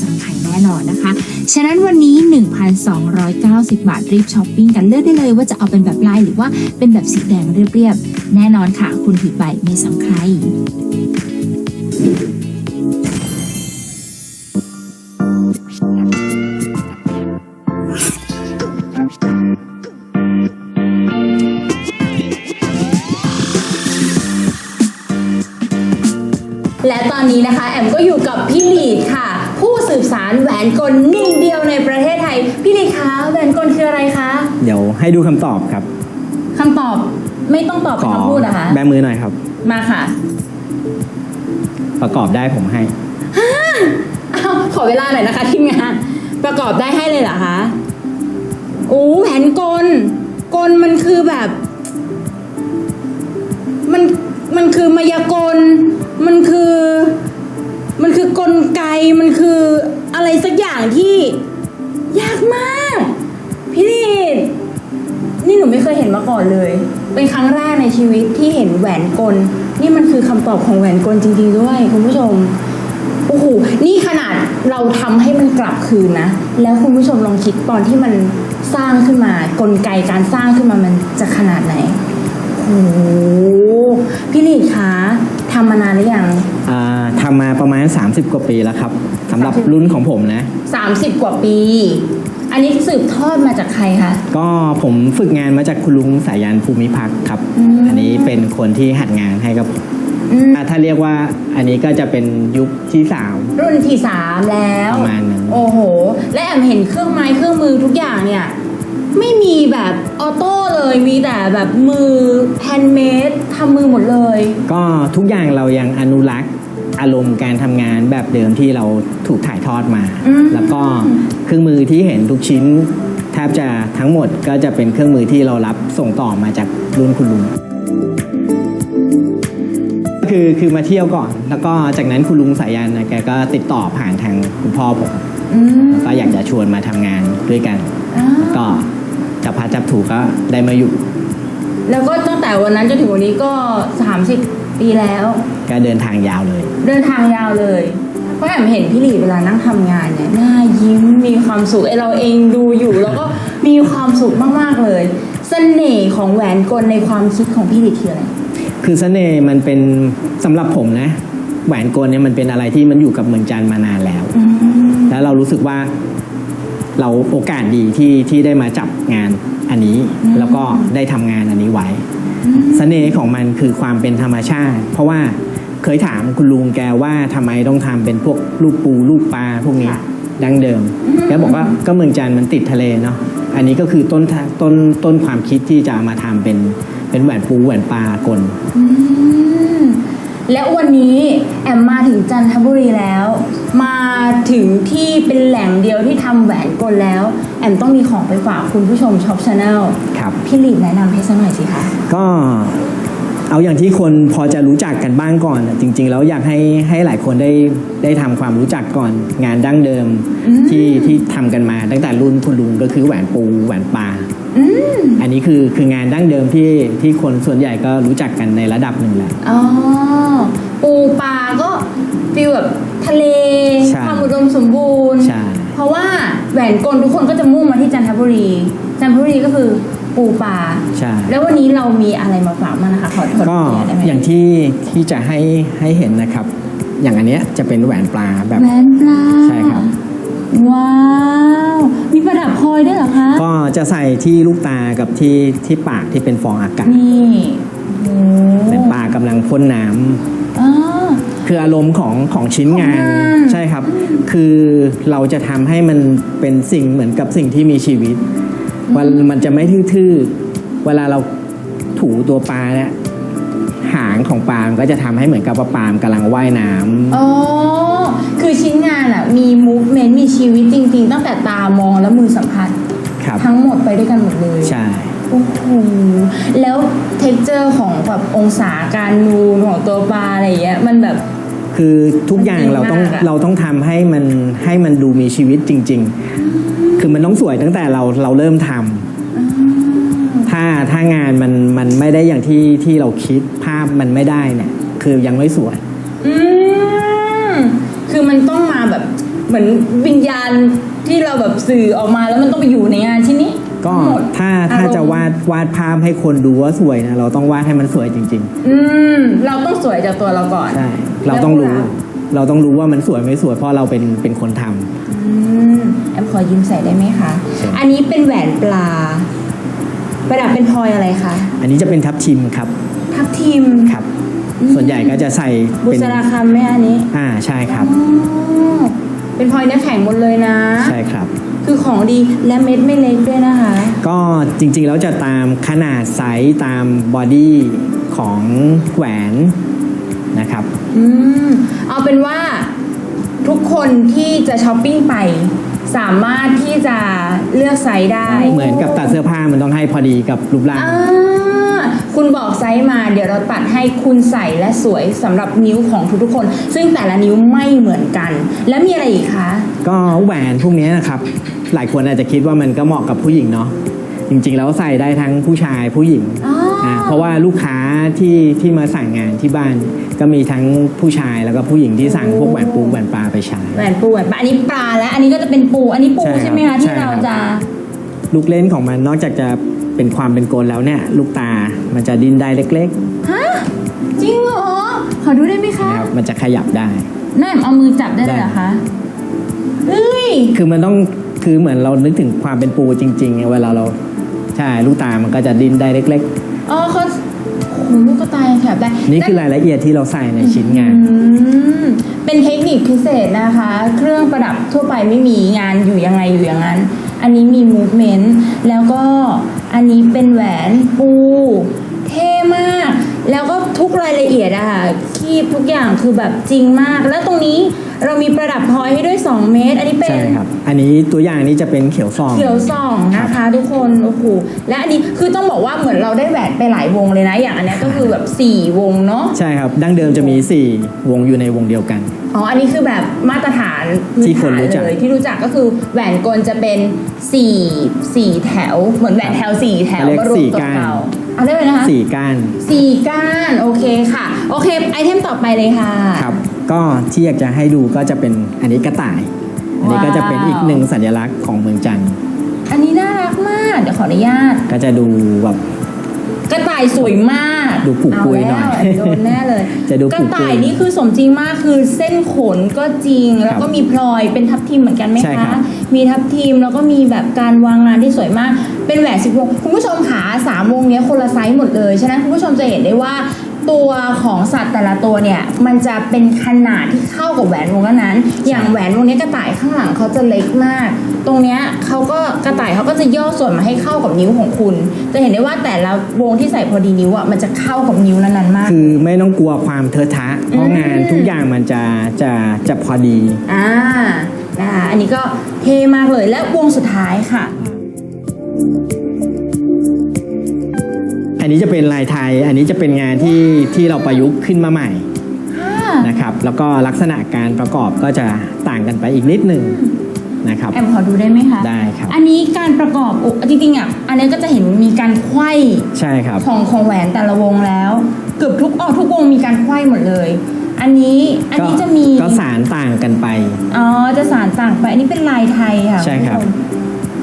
ซ้ำใครแน่นอนนะคะ ฉะนั้นวันนี้ 1,290 บาทรีบช้อปปิ้งกันเลือกได้เลยว่าจะเอาเป็นแบบลายหรือว่าเป็นแบบสีแดงเรียบๆ แน่นอนค่ะ คุณถือไปไม่ซ้ำใครและตอนนี้นะคะ แอมก็อยู่กับพี่ลีดค่ะ ผู้สืบสารแหวนกลหนึ่งเดียวในประเทศไทย พี่ลีดคะแหวนกลคืออะไรคะเดี๋ยวให้ดูคำตอบครับคำตอบไม่ต้องตอบเป็นคำพูดนะคะ แบมือหน่อยครับ มาค่ะประกอบได้ผมให้ อ้าวขอเวลาหน่อยนะคะทีมงานประกอบได้ให้เลยเหรอคะโอ้แหวนกลกลมันคือแบบ มันมันคือมายากล มันคือมันคือ กลไกมันคืออะไรสักอย่างที่ยากมาก พี่ลีดนี่หนูไม่เคยเห็นมาก่อนเลย เป็นครั้งแรกในชีวิตที่เห็นแหวนกล นี่มันคือคำตอบของแหวนกลจริง ๆ ด้วย คุณผู้ชม โอ้โห นี่ขนาดเราทำให้มันกลับคืนนะ แล้วคุณผู้ชมลองคิดตอนที่มันสร้างขึ้นมา กลไกการสร้างขึ้นมามันจะขนาดไหน โอ้โหพี่ลีดคะ ทำมานานหรือยัง อ่าทำมาประมาณ 30 กว่าปีแล้วครับสำหรับ30 รุ่นของผมนะ 30 กว่าปี อันนี้สืบทอดมาจากใครคะ ก็ผมฝึกงานมาจากคุณลุงสายันภูมิพักครับ อืม อันนี้เป็นคนที่หัดงานให้กับผมอืมอ่าถ้าเรียกว่าอันนี้ก็จะเป็นยุคที่สาม รุ่นที่สามแล้ว ประมาณนั้น โอ้โห และแอมเห็นเครื่องไม้เครื่องมือทุกอย่างเนี่ย ไม่มีแบบออโต้เลยมีแต่แบบมือแฮนด์เมดทำมือหมดเลย ก็ทุกอย่างเรายังอนุรักษ์อารมณ์การทำงานแบบเดิมที่เราถูกถ่ายทอดมา อืม แล้วก็เครื่องมือที่เห็นทุกชิ้น แทบจะทั้งหมดก็จะเป็นเครื่องมือที่เรารับส่งต่อมาจากรุ่นคุณลุง คือคือมาเที่ยวก่อน แล้วก็จากนั้นคุณลุงสายันนะแกก็ติดต่อผ่านทางคุณพ่อผมอืมก็อยากจะชวนมาทำงานด้วยกัน อ่าก็ จับพลัดจับถูกก็ได้มาอยู่ แล้วก็ตั้งแต่วันนั้นจนถึงวันนี้ก็ 30 ปีแล้ว ก็เดินทางยาวเลย เดินทางยาวเลย เพราะแอมเห็นพี่หลีเวลานั่งทำงานเนี่ยหน้ายิ้มมีความสุขไอเราเองดูอยู่ แล้วก็มีความสุขมากๆเลย เสน่ห์ของแหวนกลในความคิดของพี่หลีคืออะไร คือเสน่ห์มันเป็นสำหรับผมนะ แหวนโกนเนี่ยมันเป็นอะไรที่มันอยู่กับเมืองจันทร์มานานแล้วอืมแล้วเรารู้สึกว่า เราโอกาสดีที่ที่ได้มาจับงานอันนี้ แล้วก็ได้ทำงานอันนี้ไว้เสน่ห์ของมันคือความเป็นธรรมชาติ เพราะว่าเคยถามคุณลุงแกว่าทำไมต้องทำเป็นพวกลูกปูลูกปลาพวกนี้ดั้งเดิมแกบอกว่าก็เมืองจันทร์มันติดทะเลเนาะอันนี้ก็คือต้นทางต้นต้นความคิดที่จะเอามาทำเป็นเป็นแหวนปูแหวนปลากลอืม และวันนี้แอมมาถึงจันทบุรีแล้ว มาถึงที่เป็นแหล่งเดียวที่ทำแหวนกลแล้ว แอมต้องมีของไปฝากคุณผู้ชมช็อปชาแนลครับพี่หลีแนะนำให้สักหน่อยสิคะก็เอาอย่างที่คนพอจะรู้จักกันบ้างก่อนอะจริง ๆ แล้วอยากให้ให้หลายคนได้ได้ทำความรู้จักก่อนงานดั้งเดิมอืมที่ที่ทำกันมาตั้งแต่รุ่นคุณลุงก็คือแหวนปูแหวนปลา อืมอันนี้คือคืองานดั้งเดิมที่ที่คนส่วนใหญ่ก็รู้จักกันในระดับหนึ่งแหละอ๋อปูปลาก็ฟีลแบบทะเลใช่ความอุดมสมบูรณ์ใช่เพราะว่าแหวนกลทุกคนก็จะมุ่งมาที่จันทบุรี จันทบุรีก็คือปูปลาใช่แล้ววันนี้เรามีอะไรมาฝากมางนะคะขอขอก็ขอนุญาตได้ไหมอย่างที่ที่จะให้ให้เห็นนะครับ อย่างอันเนี้ยจะเป็นแหวนปลาแบบแหวนปลาใช่ครับ ว้าว มีประดับพลอยด้วยเหรอคะ ก็จะใส่ที่ลูกตากับที่ที่ปากที่เป็นฟองอากาศนี่โอ้เป็นปลากำลังพ่นน้ำอ๋อ คืออารมณ์ของของชิ้นงาน ของงาน ใช่ครับ คือเราจะทำให้มันเป็นสิ่งเหมือนกับสิ่งที่มีชีวิตวันมันจะไม่ทื่อๆ เวลาเราถูตัวปลาเนี่ยหางของปลามันก็จะทำให้เหมือนกับว่าปลามนกำลังว่ายน้ำ อ๋อ คือชิ้นงานอะมีมูฟเมนต์มีชีวิตจริง ๆ ตั้งแต่ตามองและมือสัมผัส ครับ ทั้งหมดไปด้วยกันหมดเลย ใช่ โอ้โห แล้วเท็กเจอร์ของแบบองศาการนูนของตัวปลาอะไรอย่างเงี้ยมันแบบ คือทุกอย่างเราต้องจริงมากอะ เราต้องทำให้มันให้มันดูมีชีวิตจริง ๆ คือมันต้องสวยตั้งแต่เราเราเริ่มทำถ้าถ้างานมันมันไม่ได้อย่างที่ที่เราคิดภาพมันไม่ได้เนี่ย คือยังไม่สวยอืม คือมันต้องมาแบบเหมือนวิญญาณที่เราแบบสื่อออกมาแล้วมันต้องไปอยู่ในงานชิ้นนี้ก็หมดถ้าถ้าจะวาดวาดภาพให้คนดูว่าสวยนะเราต้องวาดให้มันสวยจริงอืมเราต้องสวยจากตัวเราก่อนๆใช่เราต้องรู้ เราต้องรู้ว่ามันสวยไม่สวยเพราะเราเป็นเป็นคนทำอืมแอมขอยืมใส่ได้ไหมคะใช่อันนี้เป็นแหวนปลา ประดับเป็นพลอยอะไรคะ อันนี้จะเป็นทับทิมครับ ทับทิมครับ ส่วนใหญ่ก็จะใส่บุเป็นษราคำไหมอันนี้อ่าใช่ครับ อ๋อเป็นพลอยเนื้อแข็งหมดเลยนะ ใช่ครับ คือของดีและเม็ดไม่เล็กด้วยนะคะ ก็จริงๆแล้วจะตามขนาดไซส์ตามบอดี้ของแหวนนะครับ อืม เอาเป็นว่าทุกคนที่จะช้อปปิ้งไป สามารถที่จะเลือกไซส์ได้ เหมือนกับตัดเสื้อผ้ามันต้องให้พอดีกับรูปร่างอ่า คุณบอกไซส์มาเดี๋ยวเราตัดให้คุณใส่และสวยสำหรับนิ้วของทุกๆคน ซึ่งแต่ละนิ้วไม่เหมือนกัน แล้วมีอะไรอีกคะก็แหวนพวกนี้นะครับ หลายคนอาจจะคิดว่ามันก็เหมาะกับผู้หญิงเนาะจริงๆแล้วใส่ได้ทั้งผู้ชายผู้หญิงอ๋ออ่าเพราะว่าลูกค้าที่ที่มาสั่งงานที่บ้าน ก็มีทั้งผู้ชายแล้วก็ผู้หญิงที่สั่งพวกแหวนปูแหวนปลาไปใช้ แหวนปูแหวนปลาอันนี้ปลาและอันนี้ก็จะเป็นปูอันนี้ปูใช่ครับใช่ไหมคะที่ใช่ครับเราจะ ลูกเล่นของมันนอกจากจะเป็นความเป็นกลแล้วเนี่ย ลูกตา มันจะดิ้นได้เล็กฮะจริงเหรอ ขอดูได้ไหมๆคะ นะครับ มันจะขยับได้ แม่เอามือจับได้เลยเหรอคะเอ้ย คือมันต้องคือเหมือนเรานึกถึงความเป็นปูจริงๆไงเวลาเราใช่ลูกตามันก็จะดิ้นได้เล็ก อ๋อเขาโอ้โหลูกกระตายยังแถบได้ๆ นี่คือรายละเอียดที่เราใส่ในชิ้นงาน อืมเป็นเทคนิคพิเศษนะคะ เครื่องประดับทั่วไปไม่มีงานอยู่ยังไงอยู่อย่างนั้น อันนี้มี movement แล้วก็ อันนี้เป็นแหวนปู เท่มาก แล้วก็ทุกรายละเอียดอะค่ะ คีบทุกอย่างคือแบบจริงมาก แล้วตรงนี้เรามีประดับพลอยให้ด้วย 2 เมตร อันนี้เป็น ใช่ครับ อันนี้ตัวอย่างนี้จะเป็นเขียวซองเขียวส่องนะคะ ทุกคนโอ้โหและอันนี้คือต้องบอกว่าเหมือนเราได้แหวนไปหลายวงเลยนะ อย่างอันเนี้ยก็คือแบบ4วงเนาะใช่ครับ ดั้งเดิมจะมี 4 วงอยู่ในวงเดียวกัน อ๋ออันนี้คือแบบมาตรฐานพื้ที่นคนฐานรู้จักเลยที่รู้จักก็คือแหวนกลจะเป็น4 4แถว เหมือนแหวนแถว4แถวเขาเรียกมารวมสี่ตัวก้านเรา เอาได้เลยนะคะสี่ก้านสี่ก้านโอเคค่ะ โอเค ไอเทมต่อไปเลยค่ะ ครับ ก็ที่อยากจะให้ดูก็จะเป็นอันนี้กระต่าย อันนี้ก็จะเป็นอีกหนึ่งสัญลักษณ์ของเมืองจันทร์ อันนี้น่ารักมาก เดี๋ยวขออนุญาต ก็จะดูแบบกระต่ายสวยมาก ดูปุกปุยหน่อยเาแล้วโดนแน่เลยจะดูกปุระกปุยต่ายนี่คือสมจริงมากคือเส้นขนก็จริง แล้วก็ครับมีพลอยเป็นทับทิมเหมือนกันไหมใช่ครัคะบมีทับทิมแล้วก็มีแบบการวางงานที่สวยมาก เป็นแหวนสิบวงคุณผู้ชมขาสามวงเนี้ยคนละไซส์หมดเลย ฉะนั้นคุณผู้ชมจะเห็นได้ว่า ตัวของสัตว์แต่ละตัวเนี่ย มันจะเป็นขนาดที่เข้ากับแหวนวงนั้นๆอย่างแหวนวงนี้กระต่ายข้างหลังเขาจะเล็กมาก ตรงเนี้ยเขาก็กระต่ายเขาก็จะย่อส่วนมาให้เข้ากับนิ้วของคุณ จะเห็นได้ว่าแต่ละวงที่ใส่พอดีนิ้วอะมันจะเข้ากับนิ้วนั้นๆมาก คือไม่ต้องกลัวความเทอะทะ เพราะอืมงานทุกอย่างมันจะจะจะพอดี อ่านะคะอันนี้ก็เท่มากเลยและวงสุดท้ายค่ะอัน นี้จะเป็นลายไทย อันนี้จะเป็นงานที่ที่เราประยุกต์ขึ้นมาใหม่นะครับ แล้วก็ลักษณะการประกอบก็จะต่างกันไปอีกนิดหนึ่งนะครับแอมขอดูได้ไหมคะ ได้ครับ อันนี้การประกอบโอ้จริงๆอะอันนี้ก็จะเห็นมีการไขว้ใช่ครับของของแหวนแต่ละวงแล้ว เกือบทุกอ๋อทุกวงมีการไขว้หมดเลย อันนี้อันนี้ก็จะมีก็สารต่างกันไปอ๋อจะสารต่างไป อันนี้เป็นลายไทยค่ะใช่ครับณผู้ชม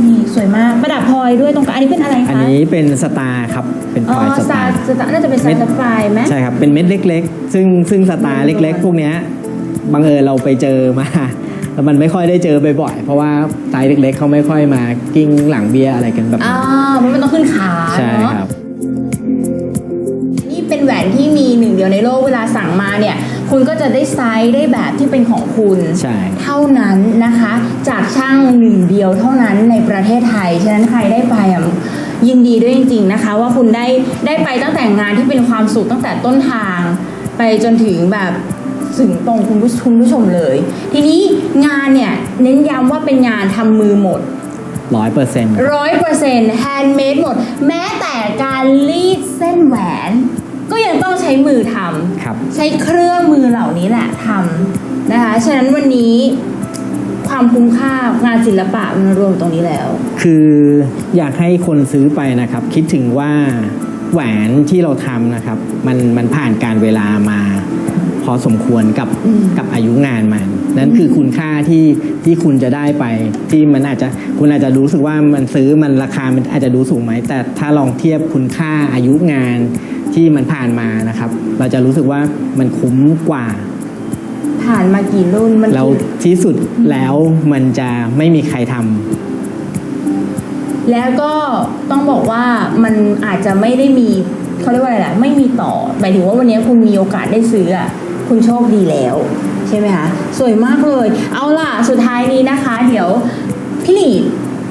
นี่สวยมากประดับพลอยด้วยตรงกลางอันนี้เป็นอะไรคะอันนี้เป็นสตาร์ครับ เป็นพอ๋ลออยสสตาตาร์ร์ สตาร์น่าจะเป็นสเม็ด ตาร์ไฟไหมใช่ครับ เป็นเม็ดเล็ก ๆ ซึ่งซึ่งสตาร์เล็ก ๆ พวกเนี้ยบังเอิญเราไปเจอมาแล้วมันไม่ค่อยได้เจอบ่อยๆเพราะว่าไซส์เล็ก ๆเขาไม่ค่อยมากิ้งหลังเบียร์อะไรกันแบบอ่านี้เพราะมันต้องขึ้นขาใช่เนาะครับ นี่เป็นแหวนที่มีหนึ่งเดียวในโลกเวลาสั่งมาเนี่ย คุณก็จะได้ไซส์ได้แบบที่เป็นของคุณ ใช่ เท่านั้นนะคะ จากช่างหนึ่งเดียวเท่านั้นในประเทศไทย ฉะนั้นใครได้ไปอะยินดีด้วยจริง ๆนะคะ ว่าคุณได้ได้ไปตั้งแต่งานที่เป็นความสุขตั้งแต่ต้นทาง ไปจนถึงแบบถึงตรงคุณผู้คุณผู้ชมเลย ทีนี้งานเนี่ยเน้นย้ำว่าเป็นงานทำมือหมดร้อยเปอร์เซ็นต์ร้อยเปอร์เซ็นต์แฮนด์เมดหมด แม้แต่การรีดเส้นแหวน ก็ยังต้องใช้มือทำครับใช้เครื่องมือเหล่านี้แหละทำนะคะ ฉะนั้นวันนี้ความคุ้มค่างานศิลปะมันรวมตรงนี้แล้ว คืออยากให้คนซื้อไปนะครับ คิดถึงว่าแหวนที่เราทำนะครับ มันมันผ่านการเวลามา พอสมควรกับอืม กับอายุงานมัน นั่นคือคุณค่าที่ที่คุณจะได้ไป ที่มันอาจจะคุณอาจจะรู้สึกว่ามันซื้อมันราคามันอาจจะดูสูงไหม แต่ถ้าลองเทียบคุณค่าอายุงาน ที่มันผ่านมานะครับ เราจะรู้สึกว่ามันคุ้มกว่า ผ่านมากี่รุ่นมันแล้วคือที่สุดแล้วมันจะไม่มีใครทำ แล้วก็ต้องบอกว่ามันอาจจะไม่ได้มีเขาเรียกว่าอะไรล่ะไม่มีต่อหมายถึงว่าวันนี้คุณมีโอกาสได้ซื้ออะคุณโชคดีแล้ว ใช่ไหมคะสวยมากเลย เอาล่ะสุดท้ายนี้นะคะ เดี๋ยวพี่หลีด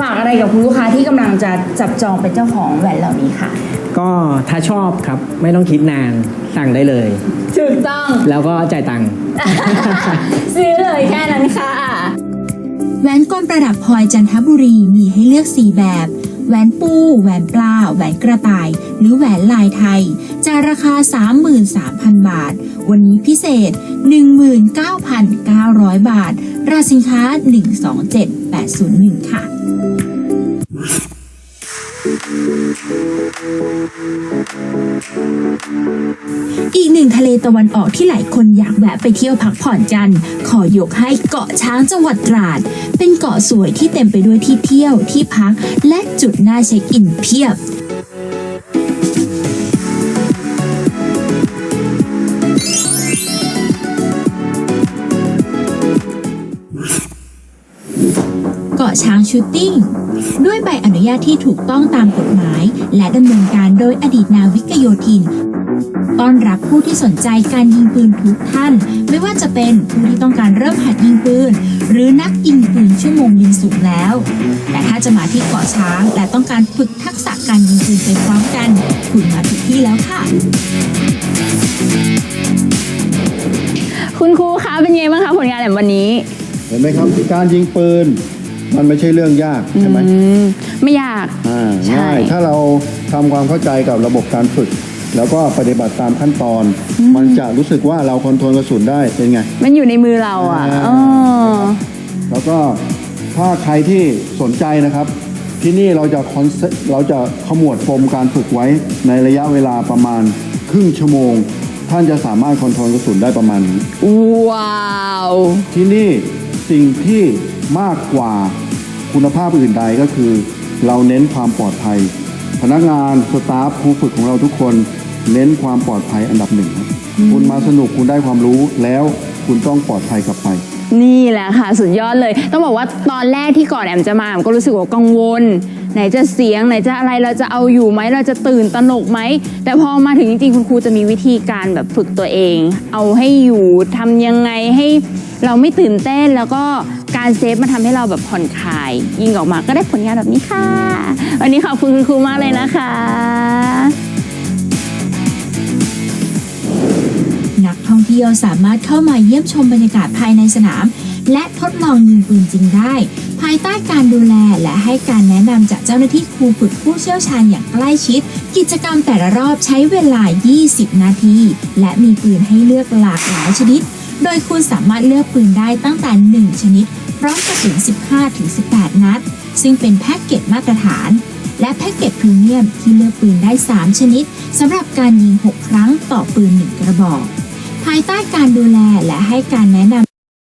ฝากอะไรกับคุณลูกค้าที่กำลังจะจับจองเป็นเจ้าของแหวนเหล่านี้ค่ะ ก็ถ้าชอบครับไม่ต้องคิดนานสั่งได้เลย ถูกต้อง แล้วก็จ่ายตังค์ ซื้อเลยแค่นั้นค่ะ แหวนกลประดับพลอยจันทบุรีมีให้เลือก 4 แบบ แหวนปู แหวนปลา แหวนกระต่าย หรือแหวนลายไทย จะราคา 33,000 บาท วันนี้พิเศษ 19,900 บาท ราคาสินค้า 127801 ค่ะ อีกหนึ่งทะเลตะวันออกที่หลายคนอยากแวะไปเที่ยวพักผ่อนกัน ขอยกให้เกาะช้างจังหวัดตราด เป็นเกาะสวยที่เต็มไปด้วยที่เที่ยวที่พัก และจุดน่าเช็คอินเพียบเกาะช้างชูตติ้ง ด้วยใบอนุญาตที่ถูกต้องตามกฎหมาย และดำเนินการโดยอดีตนาวิกโยธินต้อนรับผู้ที่สนใจการยิงปืนทุกท่าน ไม่ว่าจะเป็นผู้ที่ต้องการเริ่มหัดยิงปืน หรือนักยิงปืนชั่วโมงยิงสูงแล้ว แต่ถ้าจะมาที่เกาะช้างและต้องการฝึกทักษะการยิงปืนไปพร้อมกัน คุณมาถูกที่แล้วค่ะ คุณครูคะเป็นไงบ้างคะผลงานแบบวันนี้ เห็นไหมครับการยิงปืน มันไม่ใช่เรื่องยากใช่ไหมอืมไม่ยากอ่าใช่ง่ายถ้าเราทำความเข้าใจกับระบบการฝึก แล้วก็ปฏิบัติตามขั้นตอน มันจะรู้สึกว่าเราคอนโทรลกระสุนได้เป็นไง มันอยู่ในมือเราอะอ่าเออแล้วก็ถ้าใครที่สนใจนะครับ ที่นี่เราจะคอนเซเราจะขมวดปมการฝึกไว้ในระยะเวลาประมาณครึ่งชั่วโมง ท่านจะสามารถคอนโทรลกระสุนได้ประมาณนี้ว้าว ที่นี่ สิ่งที่มากกว่าคุณภาพอื่นใดก็คือ เราเน้นความปลอดภัย พนักงานสตาฟครูฝึกของเราทุกคนเน้นความปลอดภัยอันดับหนึ่งครับคุณมาสนุกคุณได้ความรู้แล้วคุณต้องปลอดภัยกลับไปนี่แหละค่ะ สุดยอดเลย ต้องบอกว่าตอนแรกที่ก่อนแอมจะมาแอมก็รู้สึกว่ากังวล ไหนจะเสียงไหนจะอะไรเราจะเอาอยู่ไหมเราจะตื่นตระหนกไหม แต่พอมาถึงจริงๆ คุณครูจะมีวิธีการแบบฝึกตัวเอง เอาให้อยู่ทำยังไงให้ เราไม่ตื่นเต้นแล้วก็การเซฟมันทำให้เราแบบผ่อนคลาย ยิงออกมาก็ได้ผลงานแบบนี้ค่ะ วันนี้ขอบคุณคุณครูมากเลยนะคะ นักท่องเที่ยวสามารถเข้ามาเยี่ยมชมบรรยากาศภายในสนาม และทดลองยิงปืนจริงได้ ภายใต้การดูแลและให้การแนะนำจากเจ้าหน้าที่ครูฝึกผู้เชี่ยวชาญอย่างใกล้ชิด กิจกรรมแต่ละรอบใช้เวลา 20 นาที และมีปืนให้เลือกหลากหลายชนิด โดยคุณสามารถเลือกปืนได้ตั้งแต่ 1 ชนิด พร้อมกระสุน 15-18 นัด ซึ่งเป็นแพ็กเกจมาตรฐาน และแพ็กเกจพรีเมียมที่เลือกปืนได้ 3 ชนิดสำหรับการยิง 6 ครั้งต่อปืน 1 กระบอก ภายใต้การดูแลและให้การแนะนำ